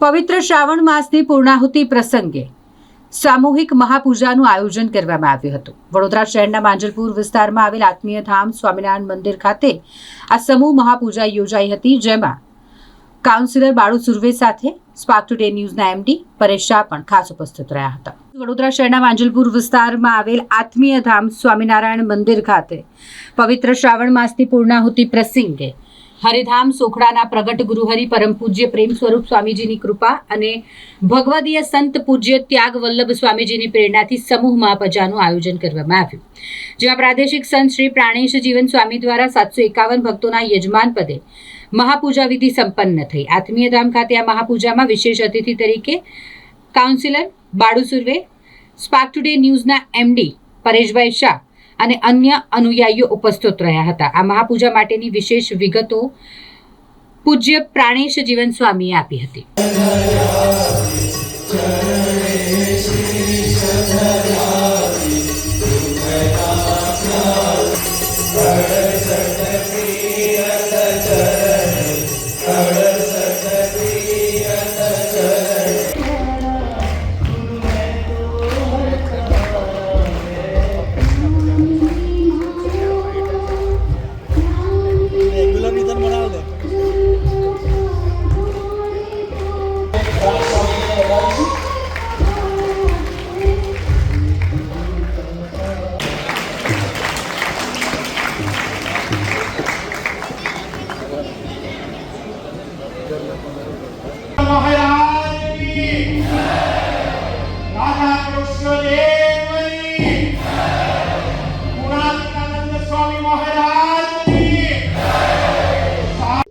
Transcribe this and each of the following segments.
પવિત્ર શ્રાવણ માસની પૂર્ણાહુતિ પ્રસંગે સામૂહિક મહાપૂજાનું આયોજન કરવામાં આવ્યું હતું. વડોદરા શહેરના માંજલપુર વિસ્તારમાં આવેલ આત્મીય ધામ સ્વામિનારાયણ મંદિર ખાતે આ સમૂહ મહાપૂજા યોજાઈ હતી, જેમાં કાઉન્સિલર બાળુ સુરવે સાથે સ્પાર્ક ટુડે ન્યૂઝના એમડી પરેશ શાહ પણ ખાસ ઉપસ્થિત રહ્યા હતા. વડોદરા શહેરના માંજલપુર વિસ્તારમાં આવેલ આત્મીય ધામ સ્વામિનારાયણ મંદિર ખાતે પવિત્ર શ્રાવણ માસની પૂર્ણાહુતિ પ્રસંગે હરિધામ સોખડાના પ્રગટ ગુરુહરિ પરમ પૂજ્ય પ્રેમ સ્વરૂપ સ્વામીજીની કૃપા અને ભગવદીય સંત પૂજ્ય ત્યાગ વલ્લભ સ્વામીજીની પ્રેરણાથી સમૂહ મહાપજાનું આયોજન કરવામાં આવ્યું. જેમાં પ્રાદેશિક સંત શ્રી પ્રાણેશ જીવન સ્વામી દ્વારા સાતસો એકાવન ભક્તોના યજમાન પદે મહાપૂજા વિધિ સંપન્ન થઈ. આત્મીય ધામ ખાતે આ મહાપૂજામાં વિશેષ અતિથિ તરીકે councillor Balu Surve spark today ન્યૂઝના MD પરેશભાઈ શાહ અને અન્ય અનુયાયીઓ ઉપસ્થિત રહ્યા હતા. આ મહાપૂજા માટેની વિશેષ વિગતો પૂજ્ય પ્રાણેશ જીવન સ્વામીએ આપી હતી.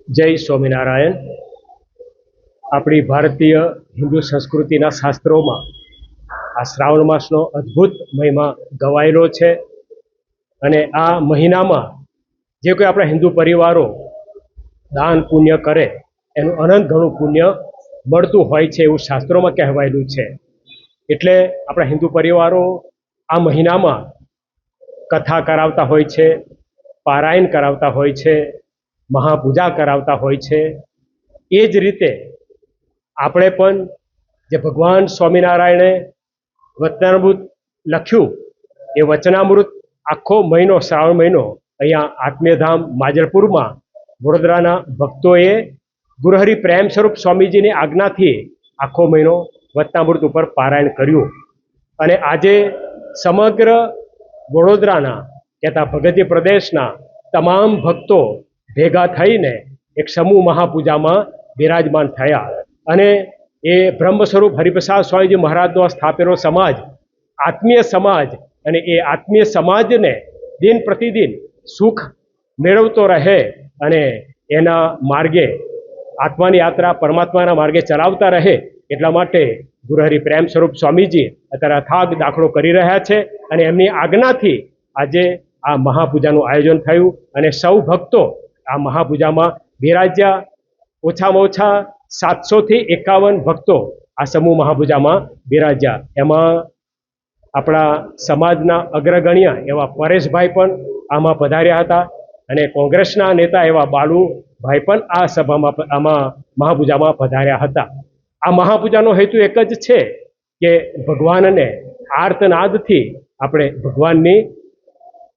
જય સ્વામિનારાયણ. આપણી ભારતીય હિન્દુ સંસ્કૃતિના શાસ્ત્રોમાં આ શ્રાવણ માસનો અદ્ભુત મહિમા ગવાયેલો છે અને આ મહિનામાં જે કોઈ આપણા હિન્દુ પરિવારો દાન પુણ્ય કરે એનું અનંત ઘણું પુણ્ય મળતું હોય છે એવું શાસ્ત્રોમાં કહેવાયેલું છે. એટલે આપણા હિન્દુ પરિવારો આ મહિનામાં કથા કરાવતા હોય છે, પારાયણ કરાવતા હોય છે, મહાપૂજા કરાવતા હોય છે. એ જ રીતે આપણે પણ જે ભગવાન સ્વામિનારાયણે વચનામૃત લખ્યું, એ વચનામૃત આખો મહિનો, શ્રાવણ મહિનો અહીંયા આત્મીયધામ, માજલપુરમાં વડોદરાના ભક્તોએ ગુરુહરિ પ્રેમ સ્વરૂપ સ્વામીજીની આજ્ઞાથી આખો મહિનો વતનામૃત ઉપર પારાયણ કર્યું. અને આજે સમગ્ર વડોદરાના કહેતા ભગતી પ્રદેશના તમામ ભક્તો ભેગા થઈને એક સમૂહ મહાપૂજામાં બિરાજમાન થયા. અને એ બ્રહ્મ સ્વરૂપ હરિપ્રસાદ સ્વામીજી મહારાજનો સ્થાપેલો સમાજ, આત્મીય સમાજ અને એ આત્મીય સમાજને દિન પ્રતિદિન સુખ મેળવતો રહે અને એના માર્ગે આત્માની યાત્રા પરમાત્માના માર્ગે ચલાવતા રહે એટલા માટે ગુરુહરિ પ્રેમ સ્વરૂપ સ્વામીજી અત્યારે અથાગ દાખલો કરી રહ્યા છે અને એમની આજ્ઞાથી આજે આ મહાપૂજાનું આયોજન થયું અને સૌ ભક્તો આ મહાપૂજામાં બિરાજ્યા ઓછામાં ઓછા સાતસોથી એકાવન ભક્તો આ સમૂહ મહાપૂજામાં બિરાજ્યા એમાં આપણા સમાજના અગ્રગણ્ય એવા પરેશભાઈ પણ આમાં પધાર્યા હતા. અને કોંગ્રેસના નેતા એવા બાલુભાઈ પણ આ સભામાં આમાં મહાપૂજામાં પધાર્યા હતા. આ મહાપૂજાનો હેતુ એક જ છે કે ભગવાનને આર્તનાદથી આપણે ભગવાનની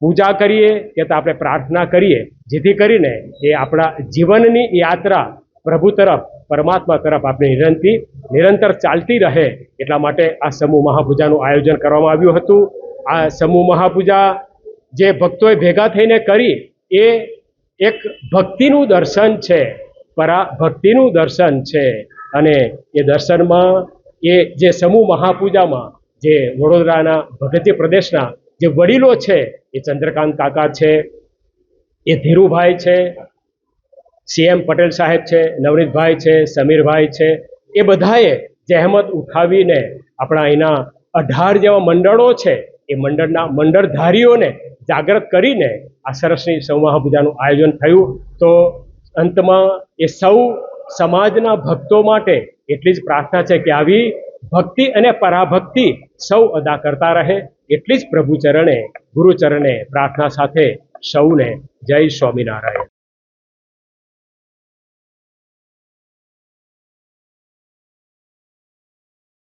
પૂજા કરીએ કે તો આપણે પ્રાર્થના કરીએ, જેથી કરીને એ આપણા જીવનની યાત્રા પ્રભુ તરફ, પરમાત્મા તરફ આપણે નિરંતી, નિરંતર ચાલતી રહે એટલા માટે આ સમૂહ મહાપૂજાનું આયોજન કરવામાં આવ્યું હતું. આ સમૂહ મહાપૂજા જે ભક્તોએ ભેગા થઈને કરી એ એક ભક્તિનું દર્શન છે, પરા, ભક્તિનું દર્શન છે. અને એ દર્શનમાં એ જે સમૂહ મહાપૂજામાં, જે વડોદરાના ભગતી પ્રદેશના જે વડીલો છે, એ ચંદ્રકાંત કાકા છે, એ ધીરુભાઈ છે, સીએમ પટેલ સાહેબ છે, નવનીતભાઈ છે, સમીરભાઈ છે, એ બધાએ જહેમત ઉઠાવીને આપણા અહીંના અઢાર જેવા મંડળો છે એ મંડળના મંડળધારીઓને જાગૃત કરીને આ સરસની સંવાહ પૂજાનું આયોજન થયું. તો અંતમાં એ સૌ સમાજના ભક્તો માટે એટલી જ પ્રાર્થના છે કે આવી ભક્તિ અને પરાભક્તિ સૌ અદા કરતા રહે. એટલી જ પ્રભુ ચરણે, ગુરુ પ્રાર્થના સાથે સૌને જય સ્વામિનારાયણ.